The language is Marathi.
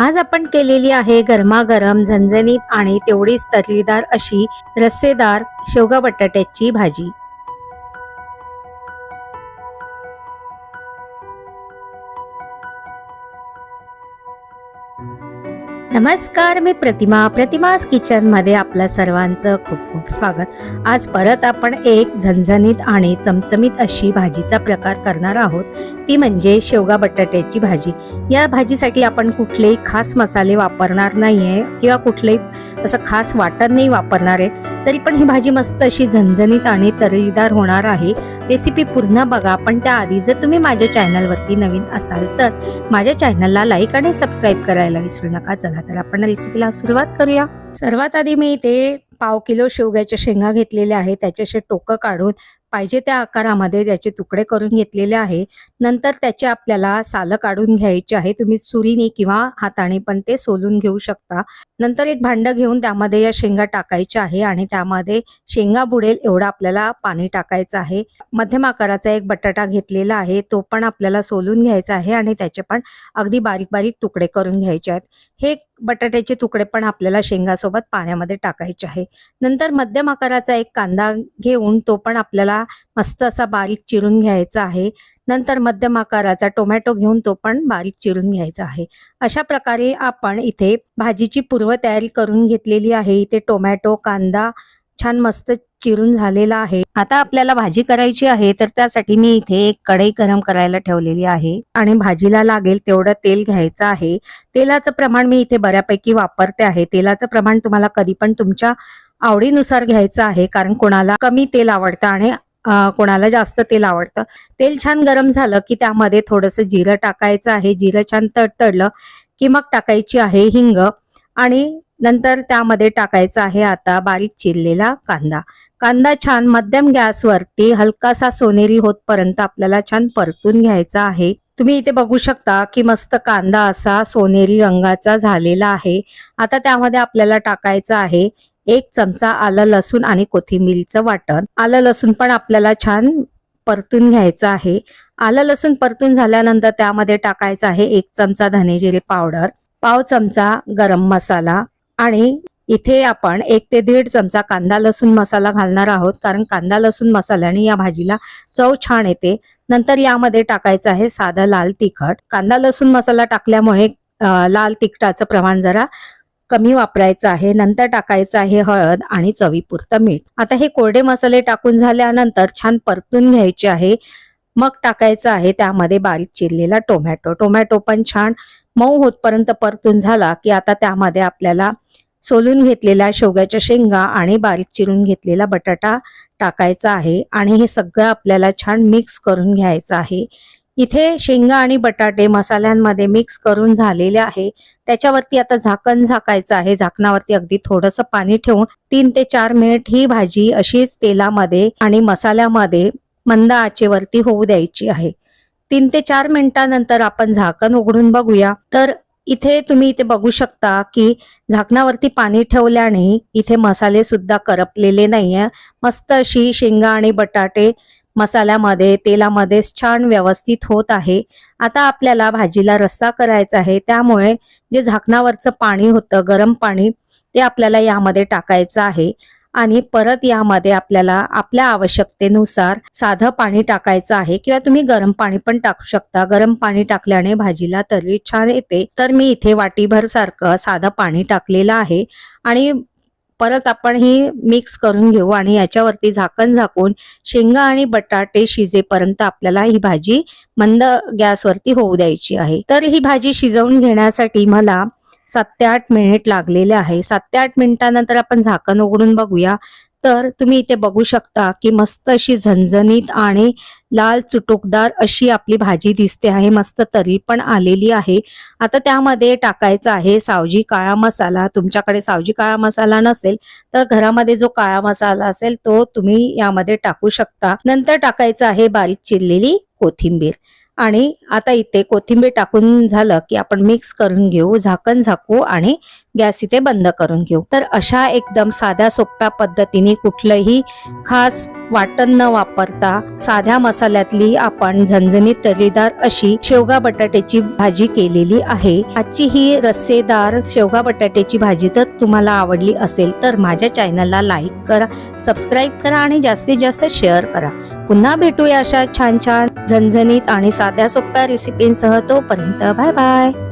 आज आपण केलेली आहे गरमागरम झणझणीत आणि तेवढीच तर्रीदार अशी रस्सेदार शेवगा बटाट्याची भाजी. नमस्कार मी प्रतिमा. प्रतिमास किचनमध्ये आपल्या सर्वांचं खूप खूप स्वागत. आज परत आपण एक झणझणीत आणि चमचमीत अशी भाजीचा प्रकार करणार आहोत. ती म्हणजे शेवगा बटाट्याची भाजी. या भाजीसाठी आपण कुठलेही खास मसाले वापरणार नाही आहे किंवा कुठलेही असं खास वाटण नाही वापरणार आहे. तरी पण ही भाजी मस्त अशी झणझणीत आणि तरळीदार होणार आहे. रेसिपी पूर्ण बघा पण त्याआधी जर तुम्ही माझ्या चॅनलवरती नवीन असाल तर माझ्या चॅनलला लाईक आणि सबस्क्राईब करायला विसरू नका. चला तर आपण रेसिपीला सुरुवात करूया. सर्वात आधी मी इथे पाव किलो शेवग्याच्या शेंगा घेतलेल्या आहेत त्याचे असे टोकं काढून पाहिजे त्या आकारामध्ये त्याचे तुकडे करून घेतलेले आहे. नंतर त्याचे आपल्याला सालं काढून घ्यायचे आहे. तुम्ही सुरीने किंवा हाताने पण ते सोलून घेऊ शकता. नंतर एक भांड घेऊन त्यामध्ये या शेंगा टाकायच्या आहे आणि त्यामध्ये शेंगा बुडेल एवढं आपल्याला पाणी टाकायचं आहे. मध्यम आकाराचा एक बटाटा घेतलेला आहे. तो पण आपल्याला सोलून घ्यायचा आहे आणि त्याचे पण अगदी बारीक बारीक तुकडे करून घ्यायचे आहेत. हे बटाट्याचे तुकडे पण आपल्याला शेंगासोबत पाण्यामध्ये टाकायचे आहे. नंतर मध्यम आकाराचा एक कांदा घेऊन तो पण आपल्याला मस्त असा बारीक चिरून घ्यायचा आहे. नंतर मध्यम आकाराचा टोमॅटो घेऊन तो पण बारीक चिरून घ्यायचा आहे. अशा प्रकारे आपण इथे भाजीची पूर्वतयारी करून घेतलेली आहे. इथे टोमॅटो कांदा छान मस्त चिरून झालेला आहे. आता आपल्याला भाजी करायची आहे तर त्यासाठी मी इथे एक कढई गरम करायला ठेवलेली आहे. आणि भाजीला लागेल तेवढं तेल घ्यायचं आहे. तेलाचं प्रमाण मी इथे बऱ्यापैकी वापरते आहे. तेलाचं प्रमाण तुम्हाला कधी पण तुमच्या आवडीनुसार घ्यायचं आहे कारण कोणाला कमी तेल आवडतं आणि कोणाला जास्त तेल आवडतं. तेल छान गरम झालं की त्यामध्ये थोडंसं जिरं टाकायचं आहे. जिरं छान तडतडलं की मग टाकायची आहे हिंग आणि नंतर त्यामध्ये टाकायचा आहे आता बारीक चिरलेला कांदा. कांदा छान मध्यम गॅसवरती हलकासा सोनेरी होतपर्यंत आपल्याला छान परतून घ्यायचा आहे. तुम्ही इथे बघू शकता की मस्त कांदा असा सोनेरी रंगाचा झालेला आहे. आता त्यामध्ये आपल्याला टाकायचं आहे एक चमचा आलं लसूण आणि कोथिंबीरचं वाटण. आलं लसूण पण आपल्याला छान परतून घ्यायचं आहे. आलं लसूण परतून झाल्यानंतर त्यामध्ये टाकायचं आहे एक चमचा धनेजिरे पावडर पाव चमचा गरम मसाला आणि इथे आपण एक ते दीड चमचा कांदा लसूण मसाला घालणार आहोत कारण कांदा लसूण मसाल्याने या भाजीला चव छान येते. नंतर यामध्ये टाकायचं आहे साधा लाल तिखट. कांदा लसूण मसाला टाकल्यामुळे लाल तिखटाचं प्रमाण जरा कमी वापरायचं आहे नंतर टाकायचं आहे हळद आणि चवीपुरतं मीठ. आता हे कोरडे मसाले टाकून झाल्यानंतर छान परतून घ्यायचे आहे. मग टाकायचं आहे त्यामध्ये बारीक चिरलेला टोमॅटो. टोमॅटो पण छान मऊ होतपर्यंत परतून झाला की आता त्यामध्ये आपल्याला सोलून घेतलेल्या शेवग्याच्या शेंगा आणि बारीक चिरून घेतलेला बटाटा टाकायचा आहे आणि हे सगळं आपल्याला छान मिक्स करून घ्यायचं आहे. इथे शेंगा आणि बटाटे मसाल्यांमध्ये मिक्स करून झालेले आहे. त्याच्यावरती आता झाकण झाकायचं आहे. झाकणावरती अगदी थोडंसं पाणी ठेवून तीन ते चार मिनिट ही भाजी अशीच तेलामध्ये आणि मसाल्यामध्ये मंद आचेवरती होऊ द्यायची आहे. तीन ते चार मिनिटानंतर आपण झाकण उघडून बघूया. तर इथे तुम्ही इथे बघू शकता की झाकणावरती पाणी ठेवल्याने इथे मसाले सुद्धा करपलेले नाहीये. मस्त अशी शेंगा आणि बटाटे मसाल्यामध्ये तेलामध्ये छान व्यवस्थित होत आहे. आता आपल्याला भाजीला रस्सा करायचा आहे. त्यामुळे जे झाकणावरचं पाणी होतं गरम पाणी ते आपल्याला यामध्ये टाकायचं आहे. आणि परत यामध्ये आपल्याला आपल्या आवश्यकतेनुसार साधं पाणी टाकायचं आहे किंवा तुम्ही गरम पाणी पण टाकू शकता. गरम पाणी टाकल्याने भाजीला तर्री छान येते. तर मी इथे वाटीभर सारखं साधं पाणी टाकलेलं आहे. आणि परत आपण ही मिक्स करून घेऊ आणि याच्यावरती झाकण झाकून शेंगा आणि बटाटे शिजेपर्यंत आपल्याला ही भाजी मंद गॅसवरती होऊ द्यायची आहे. तर ही भाजी शिजवून घेण्यासाठी मला सात ते आठ मिनिट लागलेले आहे. सात ते आठ मिनिटानंतर आपण झाकण उघडून बघूया. तर तुम्ही इथे बघू शकता की मस्त अशी झणझणीत आणि लाल चुटुकदार अशी आपली भाजी दिसते आहे. मस्त तरी पण आलेली आहे. आता त्यामध्ये टाकायचा आहे सावजी काळा मसाला. तुमच्याकडे सावजी काळा मसाला नसेल तर घरामध्ये जो काळा मसाला असेल तो तुम्ही यामध्ये टाकू शकता. नंतर टाकायचा आहे बारीक चिरलेली कोथिंबीर. आणि आता इथे कोथिंबीर टाकून झालं की आपण मिक्स करून घेऊ झाकण झाकू आणि गॅस इथे बंद करून घेऊ. तर अशा एकदम साध्या सोप्या पद्धतीने कुठलंही खास वाटण न वापरता साध्या मसाल्यातली आपण झणझणीत तरीदार अशी शेवगा बटाट्याची भाजी केलेली आहे. आजची ही रस्सेदार शेवगा बटाट्याची भाजी तर तुम्हाला आवडली असेल तर माझ्या चॅनलला लाईक करा सबस्क्राईब करा आणि जास्तीत जास्त शेअर करा. पुन्हा भेटूया अशा छान छान झणझणीत आणि साध्या सोप्या रेसिपींसह तोपर्यंत. Bye bye